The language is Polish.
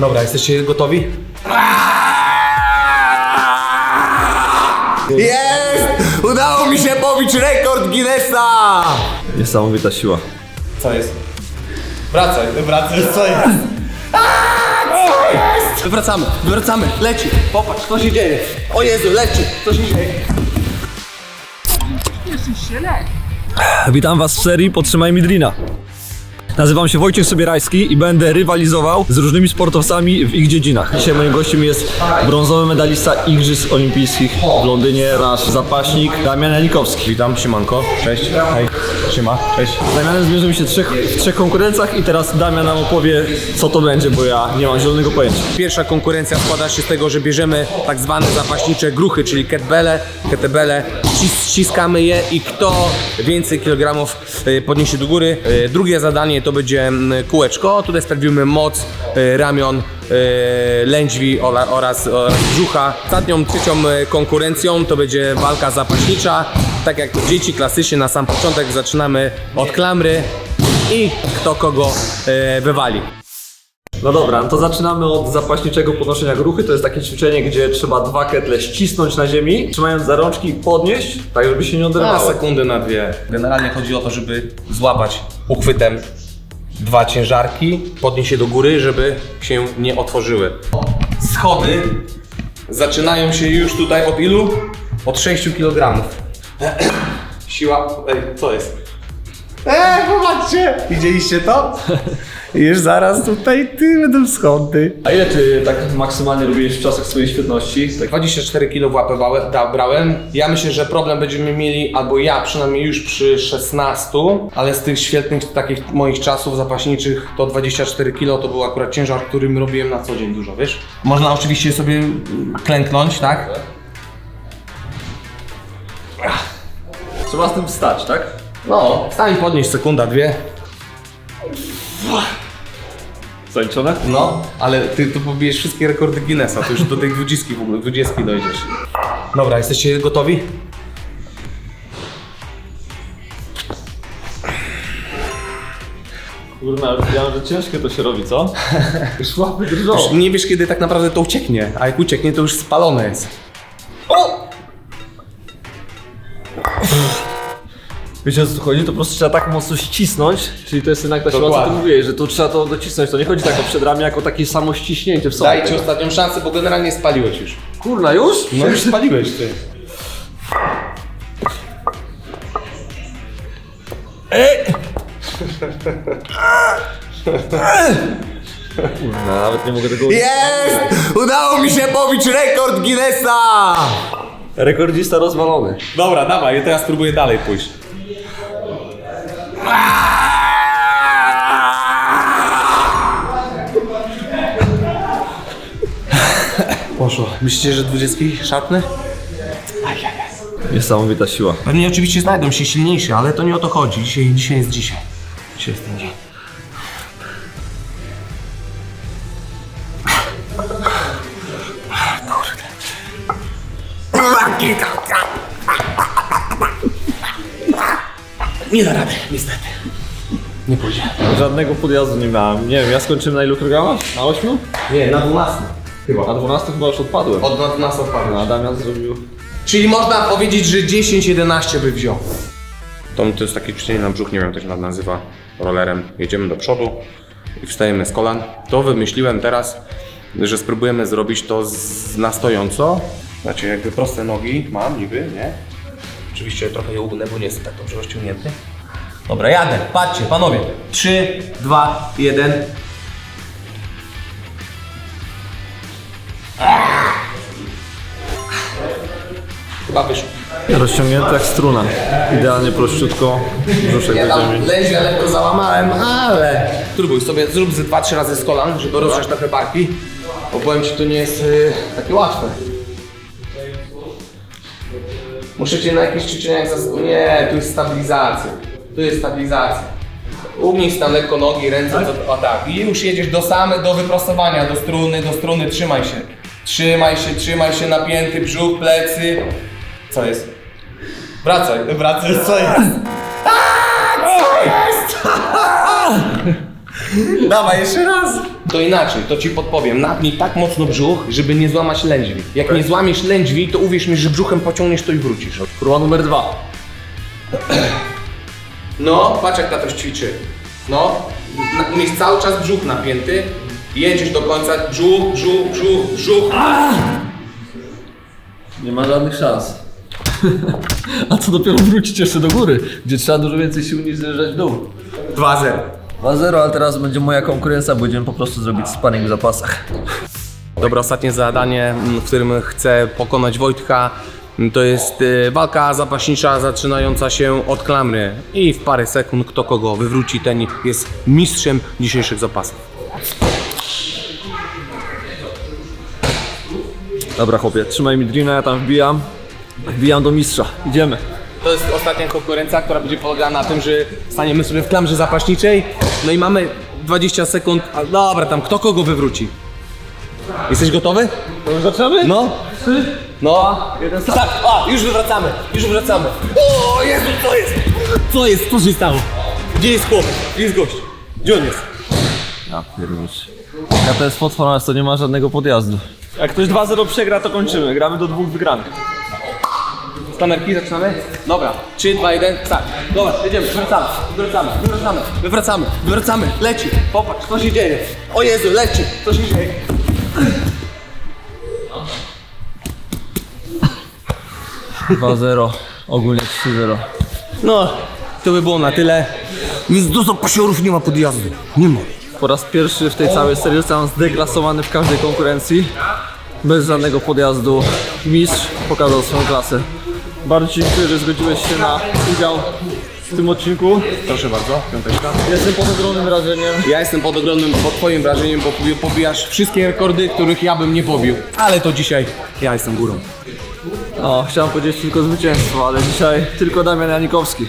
Dobra, jesteście gotowi? Jest! Udało mi się pobić rekord Guinnessa! Niesamowita siła. Co jest? Wracaj, wracaj, co jest? Wracamy, wracamy, leci. Popatrz, co się dzieje. O Jezu, leci, co się dzieje. Witam was w serii Podtrzymaj mi Drina. Nazywam się Wojciech Sobierajski i będę rywalizował z różnymi sportowcami w ich dziedzinach. Dzisiaj moim gościem jest brązowy medalista Igrzysk Olimpijskich w Londynie, nasz zapaśnik Damian Janikowski. Witam, siemanko, cześć, hej, siema, cześć. Z Damianem zmierzymy się trzech, w trzech konkurencjach i teraz Damian nam opowie co to będzie, bo ja nie mam zielonego pojęcia. Pierwsza konkurencja składa się z tego, że bierzemy tak zwane zapaśnicze gruchy, czyli kettlebelle, ścis- ściskamy je i kto więcej kilogramów y, podniesie do góry. Y, Drugie zadanie to będzie mm, kółeczko, tutaj sprawdzimy moc y, ramion, lędźwi oraz, oraz brzucha. Ostatnią, trzecią konkurencją to będzie walka zapaśnicza. Tak jak dzieci klasycznie na sam początek zaczynamy od klamry i kto kogo wywali. No dobra, no to zaczynamy od zapaśniczego podnoszenia gruchy. To jest takie ćwiczenie, gdzie trzeba dwa ketle ścisnąć na ziemi, trzymając za rączki i podnieść, tak żeby się nie Na oderwały. sekundę, na dwie. Generalnie chodzi o to, żeby złapać uchwytem dwa ciężarki, podnieść je do góry, żeby się nie otworzyły. Schody zaczynają się już tutaj od ilu? Od 6 kg. Siła. Ej, co jest? Eee, popatrzcie! Widzieliście to? Już zaraz tutaj ty będą schody. A ile ty tak maksymalnie robiłeś w czasach swojej świetności? Tak 24 kg włapywałem, da, brałem. Ja myślę, że problem będziemy mieli, albo ja przynajmniej już przy 16, ale z tych świetnych takich moich czasów zapaśniczych to 24 kg to był akurat ciężar, którym robiłem na co dzień dużo, wiesz? Można oczywiście sobie mm, klęknąć, tak? Trzeba z tym wstać, tak? No, wstań podnieść sekunda, dwie. Zaliczone? No, ale ty tu pobijesz wszystkie rekordy Guinnessa, to już do tej 20 w ogóle, 20 dojdziesz. Dobra, jesteście gotowi? Kurna, już widziałem, że ciężkie to się robi, co? Już łapy drżą. Już nie wiesz kiedy tak naprawdę to ucieknie, a jak ucieknie to już spalone jest. Wiecie o co tu chodzi? To po prostu trzeba tak mocno ścisnąć, czyli to jest jednak ta siła, co ty Dokładnie. mówiłeś, że tu trzeba to docisnąć. To nie chodzi tak o przedramię, jako takie samo ściśnięcie w sobie. Dajcie ostatnią szansę, bo generalnie spaliłeś już. Kurna, już? No już spaliłeś ty. Kurna, nawet nie mogę tego... Jest! Udało mi się pobić rekord Guinnessa! Rekordzista rozwalony. Dobra, dawaj, ja teraz spróbuję dalej pójść. Poszło. Myślicie, że 20 szarpny? Niesamowita siła. Pewnie oczywiście znajdą się silniejsi, ale to nie o to chodzi. Dzisiaj, dzisiaj jest dzisiaj. Dzisiaj jest ten dzień. Nie da rady, niestety. Nie pójdzie. Żadnego podjazdu nie miałem. Nie wiem, ja skończyłem na ilu kilogramach? Na 8? Nie, na 12. Chyba. Na 12 chyba już odpadłem. Od 12 odpadł. A Damian zrobił... Czyli można powiedzieć, że 10-11 by wziął. To, to jest takie ćwiczenie na brzuch, nie wiem jak to się nazywa, rollerem. Jedziemy do przodu i wstajemy z kolan. To wymyśliłem teraz, że spróbujemy zrobić to z, na stojąco. Znaczy jakby proste nogi mam niby, nie? Oczywiście trochę je ugnę, bo nie jestem tak dobrze rozciągnięty. Dobra, jadę. Patrzcie, panowie. 3, 2, 1. Chyba wyszło. Rozciągnięty jak struna. Idealnie prościutko. Brzuszek Ja do tam ziemi. lędźwia lekko załamałem, ale... Spróbuj sobie, zrób ze 2-3 razy z kolan, żeby rozgrzać trochę barki. Bo powiem Ci, to nie jest y, takie łatwe. Muszę Cię na jakichś ćwiczeniach zas... Nie, tu jest stabilizacja. Tu jest stabilizacja. Ugnij tam lekko nogi, ręce, co, o tak. I już jedziesz do same, do wyprostowania, do struny, do struny, trzymaj się. Trzymaj się, trzymaj się, napięty brzuch, plecy. Co jest? Wracaj, wracaj, co jest? Dawaj jeszcze raz. To inaczej, to ci podpowiem. Napnij tak mocno brzuch, żeby nie złamać lędźwi. Jak nie złamiesz lędźwi, to uwierz mi, że brzuchem pociągniesz to i wrócisz. Próba numer dwa. No, patrz jak tatoś ćwiczy. No, na, mieć cały czas brzuch napięty. Jedziesz do końca, brzuch, brzuch, brzuch, brzuch. Nie ma żadnych szans. A co dopiero wrócić jeszcze do góry, gdzie trzeba dużo więcej sił niż zjeżdżać w dół. 2-0. 2-0, ale teraz będzie moja konkurencja, bo będziemy po prostu zrobić sparring w zapasach. Dobra, ostatnie zadanie, m, w którym chcę pokonać Wojtka, m, to jest y, walka zapaśnicza zaczynająca się od klamry. I w parę sekund kto kogo wywróci, ten jest mistrzem dzisiejszych zapasów. Dobra chłopie, trzymaj mi drina, ja tam wbijam. Wbijam do mistrza, idziemy. To jest ostatnia konkurencja, która będzie polegała na tym, że staniemy sobie w klamrze zapaśniczej, no i mamy 20 sekund, a dobra, tam kto kogo wywróci. Jesteś gotowy? To już zaczynamy? No. No. Jeden tak, a, już wywracamy, już wywracamy. O Jezu, co jest? Co jest? Co się stało? Gdzie jest chłop? Gdzie jest gość? Gdzie on jest? Ja pierniczy. Ja to jest potwora, to nie ma żadnego podjazdu. Jak ktoś 2-0 przegra, to kończymy. Gramy do dwóch wygranych. Kamerki zaczynamy? Dobra. 3, 2, 1, tak. Dobra, jedziemy, wywracamy, wywracamy, wywracamy, wywracamy, wywracamy, leci. Popatrz, co się dzieje. O Jezu, leci, co się dzieje. Dwa 0 ogólnie 3-0. No, to by było na tyle. Jest dużo pasiorów, nie ma podjazdu. Nie ma. Po raz pierwszy w tej całej serii zostałem zdeklasowany w każdej konkurencji. Bez żadnego podjazdu. Mistrz pokazał swoją klasę. Bardzo Ci dziękuję, że zgodziłeś się na udział w tym odcinku. Proszę bardzo, piąteczka. Jestem pod ogromnym wrażeniem. Ja jestem pod ogromnym, pod twoim wrażeniem, bo pobi- pobijasz wszystkie rekordy, których ja bym nie pobił. Ale to dzisiaj ja jestem górą. No, chciałem powiedzieć tylko zwycięstwo, ale dzisiaj tylko Damian Janikowski.